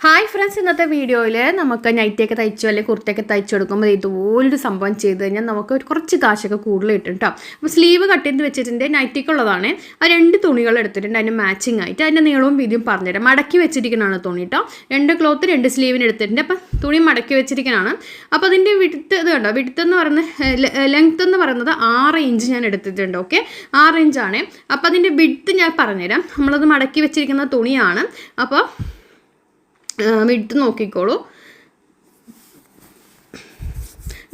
Hi friends ഇന്നത്തെ വീഡിയോയിൽ നമുക്ക് നൈറ്റിയൊക്കെ തയ്ച്ചു അല്ലെങ്കിൽ കുർത്തയൊക്കെ തയ്ച്ചു കൊടുക്കുമ്പോൾ ഇതുപോലൊരു സംഭവം ചെയ്ത് കഴിഞ്ഞാൽ നമുക്ക് കുറച്ച് കാശൊക്കെ കൂടുതൽ കിട്ടും കേട്ടോ അപ്പോൾ സ്ലീവ് കട്ട് ചെയ്ത് വെച്ചിട്ടുണ്ട് നൈറ്റിക്കുള്ളതാണ് ആ രണ്ട് തുണികൾ എടുത്തിട്ടുണ്ട് അതിന് മാച്ചിങ് ആയിട്ട്. അതിന്റെ നീളവും വീതിയും പറഞ്ഞുതരാം മടക്കി വെച്ചിരിക്കുന്നതാണ് തുണി കേട്ടോ രണ്ട് ക്ലോത്ത് രണ്ട് സ്ലീവിന് എടുത്തിട്ടുണ്ട്. അപ്പം തുണി മടക്കി വെച്ചിരിക്കുന്നതാണ് അപ്പോൾ അതിന്റെ വിടുത്ത് ഇത് കണ്ടോ? വിടുത്ത് എന്ന് പറയുന്നത് ലെങ്ത് എന്ന് പറയുന്നത് ആറ് ഇഞ്ച് ഞാൻ എടുത്തിട്ടുണ്ട് ഓക്കെ ആറ് ഇഞ്ചാണ് അപ്പോൾ അതിന്റെ വിടുത്ത് ഞാൻ പറഞ്ഞുതരാം. നമ്മളത് മടക്കി വെച്ചിരിക്കുന്ന തുണിയാണ്. അപ്പോൾ വിട്ട് നോക്കിക്കോളൂ.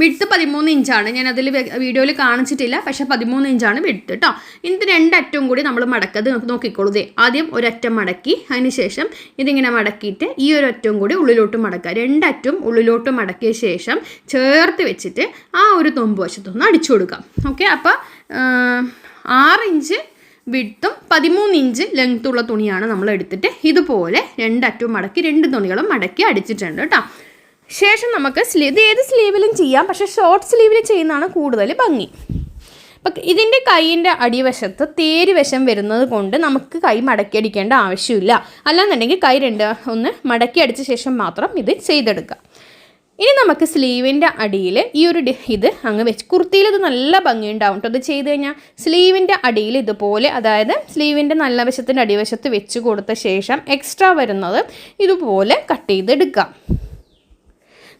വിട്ട് പതിമൂന്ന് ഇഞ്ചാണ്. ഞാൻ അതിൽ വീഡിയോയിൽ കാണിച്ചിട്ടില്ല. പക്ഷേ പതിമൂന്ന് ഇഞ്ചാണ് വിട്ട് കേട്ടോ ഇത് രണ്ടറ്റവും കൂടി നമ്മൾ മടക്കത് നോക്കിക്കോളൂ. ഇതേ ആദ്യം ഒരറ്റം മടക്കി അതിന് ശേഷം ഇതിങ്ങനെ മടക്കിയിട്ട് ഈ ഒരു അറ്റവും കൂടി ഉള്ളിലോട്ട് മടക്കുക. രണ്ടറ്റവും ഉള്ളിലോട്ട് മടക്കിയ ശേഷം ചേർത്ത് വെച്ചിട്ട് ആ ഒരു തൊമ്പ് വശത്തൊന്ന് അടിച്ചു കൊടുക്കാം. ഓക്കെ അപ്പോൾ ആറ് ഇഞ്ച് വിട്ടും പതിമൂന്ന് ഇഞ്ച് ലെങ്ത്തുള്ള തുണിയാണ് നമ്മൾ എടുത്തിട്ട് ഇതുപോലെ രണ്ടറ്റവും മടക്കി രണ്ട് തുണികളും മടക്കി അടിച്ചിട്ടുണ്ട് കേട്ടോ. ശേഷം നമുക്ക് സ്ലീവ് ഇത് ഏത് സ്ലീവിലും ചെയ്യാം. പക്ഷേ ഷോർട്ട് സ്ലീവിൽ ചെയ്യുന്നതാണ് കൂടുതൽ ഭംഗി. അപ്പം ഇതിന്റെ കൈയിന്റെ അടിവശത്ത് തേര് വശം വരുന്നത് കൊണ്ട് നമുക്ക് കൈ മടക്കി അടിക്കേണ്ട ആവശ്യമില്ല. അല്ലാന്നുണ്ടെങ്കിൽ കൈ രണ്ട് ഒന്ന് മടക്കി അടിച്ച ശേഷം മാത്രം ഇത് ചെയ്തെടുക്കുക. ഇനി നമുക്ക് സ്ലീവിന്റെ അടിയിൽ ഈ ഒരു ഇത് അങ്ങ് വെച്ച് കുർത്തിയിൽ ഇത് നല്ല ഭംഗിയുണ്ടാവും കേട്ടോ ഇത് ചെയ്ത് കഴിഞ്ഞാൽ സ്ലീവിന്റെ അടിയിൽ ഇതുപോലെ അതായത് സ്ലീവിന്റെ നല്ല വശത്തിന്റെ അടിവശത്ത് വെച്ച് കൊടുത്ത ശേഷം എക്സ്ട്രാ വരുന്നത് ഇതുപോലെ കട്ട് ചെയ്തെടുക്കാം.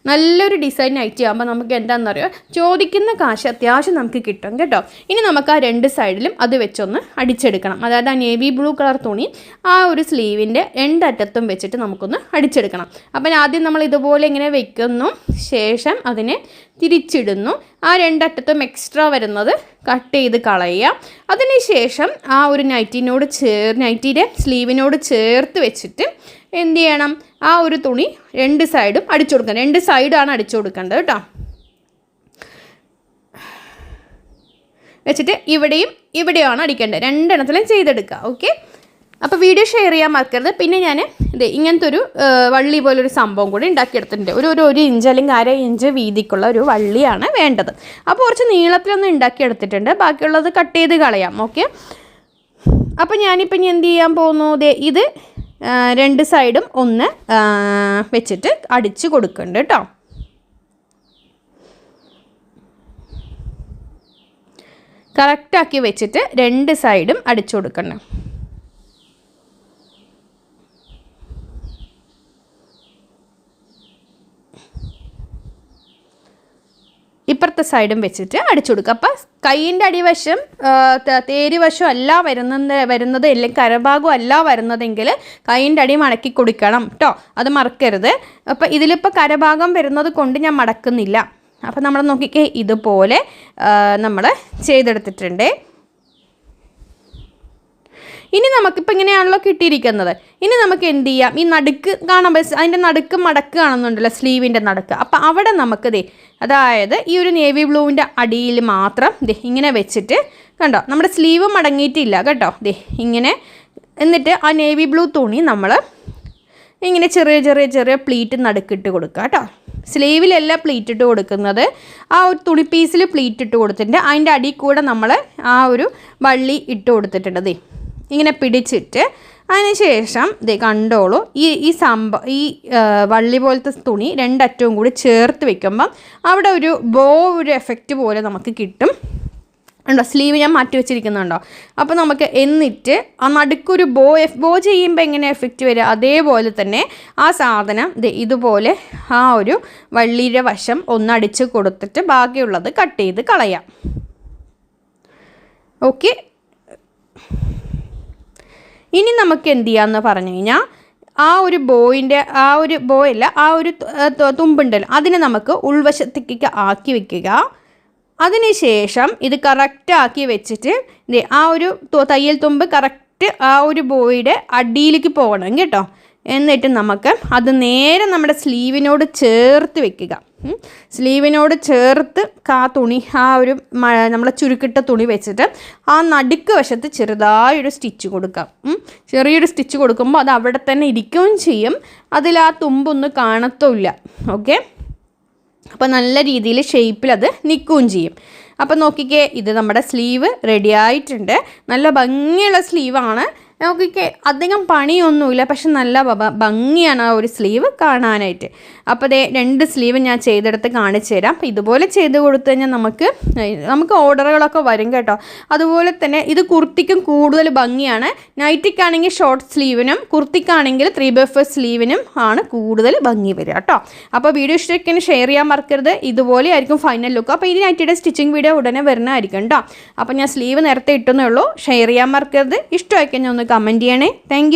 നല്ലൊരു ഡിസൈൻ നൈറ്റി ആകുമ്പോൾ നമുക്ക് എന്താണെന്നറിയോ ചോദിക്കുന്ന കാശ് അത്യാവശ്യം നമുക്ക് കിട്ടും കേട്ടോ. ഇനി നമുക്ക് ആ രണ്ട് സൈഡിലും അത് വെച്ചൊന്ന് അടിച്ചെടുക്കണം. അതായത് ആ നേവി ബ്ലൂ കളർ തുണി ആ ഒരു സ്ലീവിന്റെ രണ്ടറ്റത്തും വെച്ചിട്ട് നമുക്കൊന്ന് അടിച്ചെടുക്കണം. അപ്പം ആദ്യം നമ്മൾ ഇതുപോലെ ഇങ്ങനെ വെക്കുന്നു. ശേഷം അതിനെ തിരിച്ചിടുന്നു. ആ രണ്ടറ്റത്തും എക്സ്ട്രാ വരുന്നത് കട്ട് ചെയ്ത് കളയുക. അതിനുശേഷം ആ ഒരു നൈറ്റിനോട് ചേർ നൈറ്റിയുടെ സ്ലീവിനോട് ചേർത്ത് വെച്ചിട്ട് എന്ത് ചെയ്യണം? ആ ഒരു തുണി രണ്ട് സൈഡും അടിച്ചു കൊടുക്കണം. രണ്ട് സൈഡാണ് അടിച്ചു കൊടുക്കേണ്ടത് കേട്ടോ. വെച്ചിട്ട് ഇവിടെയും ഇവിടെയാണ് അടിക്കേണ്ടത്. രണ്ടെണ്ണത്തിലും ചെയ്തെടുക്കുക. ഓക്കെ അപ്പോൾ വീഡിയോ ഷെയർ ചെയ്യാൻ മറക്കരുത്. പിന്നെ ഞാൻ ഇത് ഇങ്ങനത്തെ ഒരു വള്ളി പോലൊരു സംഭവം കൂടി ഉണ്ടാക്കിയെടുത്തിട്ടുണ്ട്. ഒരു ഒരു ഒരു ഇഞ്ച് അല്ലെങ്കിൽ അര ഇഞ്ച് വീതിക്കുള്ള ഒരു വള്ളിയാണ് വേണ്ടത്. അപ്പോൾ കുറച്ച് നീളത്തിലൊന്നും ഉണ്ടാക്കിയെടുത്തിട്ടുണ്ട്. ബാക്കിയുള്ളത് കട്ട് ചെയ്ത് കളയാം. ഓക്കെ അപ്പോൾ ഞാനിപ്പോൾ ഇനി എന്ത് ചെയ്യാൻ പോകുന്നു? ഇത് രണ്ട് സൈഡും ഒന്ന് വെച്ചിട്ട് അടിച്ച് കൊടുക്കുന്നുണ്ട് കേട്ടോ കറക്റ്റാക്കി വെച്ചിട്ട് രണ്ട് സൈഡും അടിച്ചു കൊടുക്കണം ഇപ്പുറത്തെ സൈഡും വെച്ചിട്ട് അടിച്ചു കൊടുക്കുക അപ്പം കൈയിന്റെ അടിവശം തേരുവശം അല്ല വരുന്നത് വരുന്നത് അല്ലെങ്കിൽ കരഭാഗം അല്ല വരുന്നതെങ്കിൽ കൈയിന്റെ അടി മടക്കി കൊടുക്കണം കേട്ടോ അത് മറക്കരുത്. അപ്പം ഇതിലിപ്പോൾ കരഭാഗം വരുന്നത് കൊണ്ട് ഞാൻ മടക്കുന്നില്ല. അപ്പം നമ്മൾ നോക്കിക്കേ ഇതുപോലെ നമ്മൾ ചെയ്തെടുത്തിട്ടുണ്ട്. ഇനി നമുക്കിപ്പോൾ ഇങ്ങനെയാണല്ലോ കിട്ടിയിരിക്കുന്നത്. ഇനി നമുക്ക് എന്ത് ചെയ്യാം? ഈ നടുക്ക് കാണാൻ അതിന്റെ നടുക്ക് മടക്ക് കാണുന്നുണ്ടല്ലോ സ്ലീവിന്റെ നടുക്ക്. അപ്പോൾ അവിടെ നമുക്ക് ദേ അതായത് ഈ ഒരു നേവി ബ്ലൂവിന്റെ അടിയിൽ മാത്രം ദേ ഇങ്ങനെ വെച്ചിട്ട് കണ്ടോ നമ്മുടെ സ്ലീവ് മടങ്ങിയിട്ടില്ല കേട്ടോ. ദേ ഇങ്ങനെ എന്നിട്ട് ആ നേവി ബ്ലൂ തുണി നമ്മൾ ഇങ്ങനെ ചെറിയ ചെറിയ ചെറിയ പ്ലീറ്റ് നടുക്കിട്ട് കൊടുക്കുക കേട്ടോ. സ്ലീവിലല്ല പ്ലീറ്റ് ഇട്ട് കൊടുക്കുന്നത്. ആ ഒരു തുണി പ്ലീറ്റ് ഇട്ട് കൊടുത്തിട്ടുണ്ട്. അതിന്റെ അടിയിൽ കൂടെ നമ്മൾ ആ ഒരു വള്ളി ഇട്ട് കൊടുത്തിട്ടുണ്ട് ദേ. ഇങ്ങനെ പിടിച്ചിട്ട് അതിനുശേഷം ദേ കണ്ടോളൂ ഈ ഈ സംഭ ഈ വള്ളി പോലത്തെ തുണി രണ്ടറ്റവും കൂടി ചേർത്ത് വെക്കുമ്പം അവിടെ ഒരു ബോ ഒരു എഫക്റ്റ് പോലെ നമുക്ക് കിട്ടും. ഉണ്ടോ സ്ലീവ് ഞാൻ മാറ്റി വെച്ചിരിക്കുന്നുണ്ടോ? അപ്പോൾ നമുക്ക് എന്നിട്ട് ആ നടുക്കൊരു ബോ എഫ് ബോ ചെയ്യുമ്പോൾ എങ്ങനെ എഫക്റ്റ് വരിക അതേപോലെ തന്നെ ആ സാധനം ഇതുപോലെ ആ ഒരു വള്ളിയുടെ വശം ഒന്നടിച്ച് കൊടുത്തിട്ട് ബാക്കിയുള്ളത് കട്ട് ചെയ്ത് കളയാം. ഓക്കെ ഇനി നമുക്ക് എന്ത് ചെയ്യാമെന്ന് പറഞ്ഞു കഴിഞ്ഞാൽ ആ ഒരു ബോയിന്റെ ആ ഒരു ബോയല്ല ആ ഒരു തുമ്പുണ്ടല്ലോ അതിനെ നമുക്ക് ഉൾവശത്തേക്ക് ആക്കി വെക്കുക അതിനുശേഷം ഇത് കറക്റ്റ് ആക്കി വെച്ചിട്ട് ആ ഒരു തയ്യൽ തുമ്പ് കറക്റ്റ് ആ ഒരു ബോയുടെ അടിയിലേക്ക് പോകണം കേട്ടോ എന്നിട്ട് നമുക്ക് അത് നേരെ നമ്മുടെ സ്ലീവിനോട് ചേർത്ത് വെക്കുക. സ്ലീവിനോട് ചേർത്ത് ആ തുണി ആ ഒരു നമ്മൾ ചുരുക്കിട്ട തുണി വെച്ചിട്ട് ആ നടുക്ക് വശത്ത് ചെറുതായൊരു സ്റ്റിച്ച് കൊടുക്കാം. ചെറിയൊരു സ്റ്റിച്ച് കൊടുക്കുമ്പോൾ അത് അവിടെ തന്നെ ഇരിക്കുകയും ചെയ്യും. അതിൽ ആ തുമ്പൊന്നും കാണത്തുമില്ല. ഓക്കെ? അപ്പോൾ നല്ല രീതിയിൽ ഷേപ്പിൽ അത് നിൽക്കുകയും ചെയ്യും. അപ്പോൾ നോക്കിക്കേ ഇത് നമ്മുടെ സ്ലീവ് റെഡി ആയിട്ടുണ്ട്. നല്ല ഭംഗിയുള്ള സ്ലീവാണ്. നോക്കിക്കേ അധികം പണിയൊന്നുമില്ല പക്ഷെ നല്ല ഭംഗിയാണ് ആ ഒരു സ്ലീവ് കാണാനായിട്ട്. അപ്പോൾ അതേ രണ്ട് സ്ലീവ് ഞാൻ ചെയ്തെടുത്ത് കാണിച്ചു തരാം. ഇതുപോലെ ചെയ്ത് കൊടുത്തു കഴിഞ്ഞാൽ നമുക്ക് നമുക്ക് ഓർഡറുകളൊക്കെ വരും കേട്ടോ. അതുപോലെ തന്നെ ഇത് കുർത്തിക്കും കൂടുതൽ ഭംഗിയാണ്. നൈറ്റിക്കാണെങ്കിൽ ഷോർട്ട് സ്ലീവിനും കുർത്തിക്കാണെങ്കിൽ ത്രീ ബൈ ഫോർ സ്ലീവിനും ആണ് കൂടുതൽ ഭംഗി വരിക കേട്ടോ. അപ്പോൾ വീഡിയോ ഇഷ്ടമൊക്കെ ഷെയർ ചെയ്യാൻ മറക്കരുത്. ഇതുപോലെ ആയിരിക്കും ഫൈനൽ ലുക്ക് അപ്പോൾ ഈ നൈറ്റിയുടെ സ്റ്റിച്ചിങ് വീഡിയോ ഉടനെ വരുന്നതായിരിക്കും കേട്ടോ. അപ്പോൾ ഞാൻ സ്ലീവ് നേരത്തെ ഇട്ടുന്നേ ഉള്ളൂ. ഷെയർ ചെയ്യാൻ മറക്കരുത്. ഇഷ്ടമായി കഴിഞ്ഞാൽ ഒന്ന് കമന്റ് ചെയ്യണേ. താങ്ക്